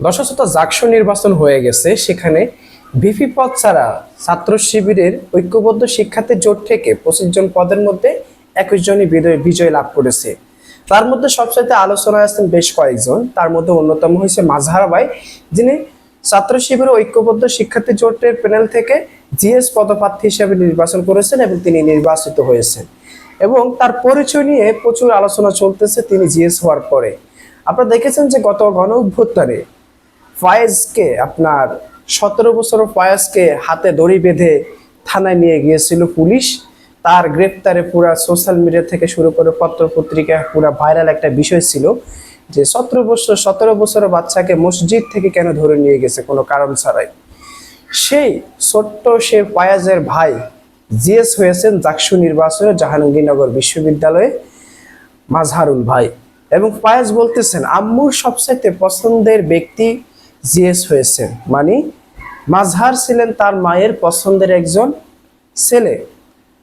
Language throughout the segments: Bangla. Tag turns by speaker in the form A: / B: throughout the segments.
A: দশশত জাকসু নির্বাচন হয়ে গেছে, সেখানে ভিপি পদ ছাড়া ছাত্র শিবিরের ঐক্যবদ্ধ শিক্ষার্থী জোট থেকে পঁচিশ জন পদের মধ্যে একুশ জনই বিজয় লাভ করেছে। তার মধ্যে সবচাইতে আলোচনায় আসছেন বেশ কয়েকজন। তার মধ্যে অন্যতম হয়েছে মাজহার ভাই, যিনি ছাত্র শিবিরের ঐক্যবদ্ধ শিক্ষার্থী জোটের প্যানেল থেকে জিএস পদপ্রার্থী হিসেবে নির্বাচন করেছেন এবং তিনি নির্বাচিত হয়েছেন। এবং তার পরিচয় নিয়ে প্রচুর আলোচনা চলতেছে তিনি জিএস হওয়ার পরে। আপনারা দেখেছেন যে গত গণ অভ্যুত্থানে ফয়েজকে, আপনার সতেরো বছর ফয়েজকে হাতে দড়ি বেঁধে থানায় নিয়ে গিয়েছিল পুলিশ। তার গ্রেপ্তারে পুরা সোশ্যাল মিডিয়া থেকে শুরু করে পত্র পত্রিকা পুরা ভাইরাল একটা বিষয় ছিল যে সতেরো বছর, সতেরো বছরের বাচ্চাকে মসজিদ থেকে কেন ধরে নিয়ে গেছে কোনো কারণ ছাড়াই? সেই ছোট্ট সে ফয়াজের ভাই জিএস হয়েছেন জাকসু নির্বাচনে জাহাঙ্গীরনগর বিশ্ববিদ্যালয়ে মাজহারুল ভাই। এবং ফায়াজ বলতেছেন, আম্মুর সবচাইতে পছন্দের ব্যক্তি জিএস হয়েছেন। মানে মাজহার ছিলেন তার মায়ের পছন্দের একজন ছেলে,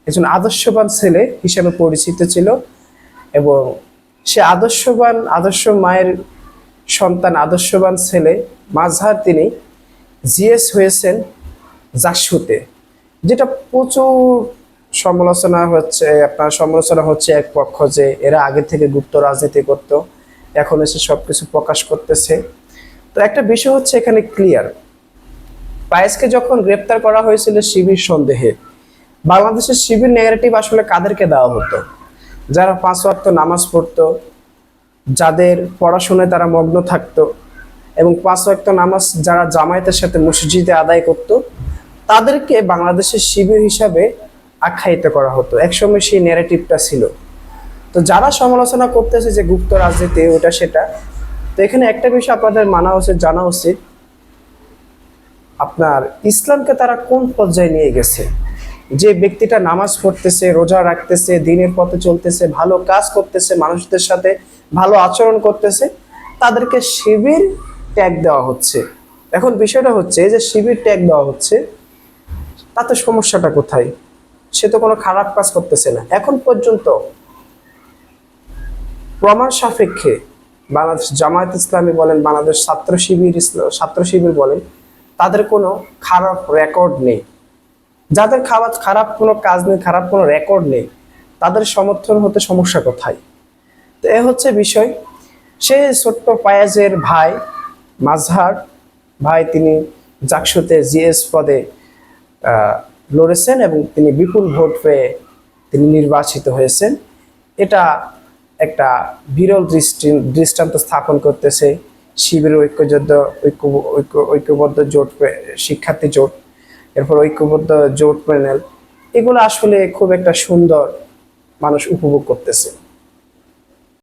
A: একজন আদর্শবান ছেলে হিসেবে পরিচিত ছিল এবং সে আদর্শবান, আদর্শ মায়ের সন্তান, আদর্শবান ছেলে মাজহার তিনি জিএস হয়েছেন জাসুতে, যেটা প্রচুর সমালোচনা হচ্ছে, আপনার সমালোচনা হচ্ছে এক পক্ষ যে এরা আগে থেকে গুপ্ত রাজনীতি করত, এখন এসে সবকিছু প্রকাশ করতেছে। তো একটা বিষয় হচ্ছে এখানে ক্লিয়ার পায়েসকে যখন গ্রেপ্তার করা হয়েছিল শিবির সন্দেহে, বাংলাদেশের শিবির নেগেটিভ আসলে কাদেরকে দেওয়া হতো? যারা পাঁচ ওয়াক্ত নামাজ পড়তো, যাদের পড়াশোনায় তারা মগ্ন থাকতো, এবং পাঁচ ওয়াক্ত নামাজ যারা জামায়াতের সাথে মসজিদে আদায় করত, তাদেরকে বাংলাদেশের শিবির হিসাবে আখ্যায়িত করা হতো। একসময় সেই ন্যারেটিভটা ছিল। তো যারা সমালোচনা করতেছে যে গুপ্ত রাজনীতি, ওটা সেটা তো এখানে একটা বিষয় আপনাদের মানা উচিত, জানা উচিত। আপনার ইসলামকে তারা কোন পর্যায়ে নিয়ে গেছে? যে ব্যক্তিটা নামাজ পড়তেছে, রোজা রাখতেছে, দিনের পথে চলতেছে, ভালো কাজ করতেছে, মানুষদের সাথে ভালো আচরণ করতেছে, তাদেরকে শিবির ট্যাগ দেওয়া হচ্ছে। এখন বিষয়টা হচ্ছে যে শিবির ট্যাগ দেওয়া হচ্ছে, তাতে সমস্যাটা কোথায়? সে তো কোনো খারাপ কাজ করতেছে না। এখন পর্যন্ত প্রমাণ সাপেক্ষে বাংলাদেশ জামায়াত ইসলামী বলেন, বাংলাদেশ ছাত্র শিবির ছাত্র শিবির বলেন, তাদের কোনো খারাপ রেকর্ড নেই। যাদের খারাপ খারাপ, কোনো কাজ নেই, খারাপ কোনো রেকর্ড নেই, তাদের সমর্থন হতে সমস্যা কোথায়? তো এ হচ্ছে বিষয়। সে ছোট্ট পায়াজের ভাই মাজহার ভাই, তিনি জাকসুতে জিএস পদে লড়েছেন এবং তিনি বিপুল ভোট পেয়ে তিনি নির্বাচিত হয়েছেন। এটা একটা বিরল দৃষ্টি, দৃষ্টান্ত স্থাপন করতেছে। শিবির ঐক্যযুদ্ধ ঐক্য ঐক্য, ঐক্যবদ্ধ জোট শিক্ষার্থী জোট, এরপর ঐক্যবদ্ধ জোট প্যানেল। এগুলো আসলে খুব একটা সুন্দর মানুষ উপভোগ করতেছে।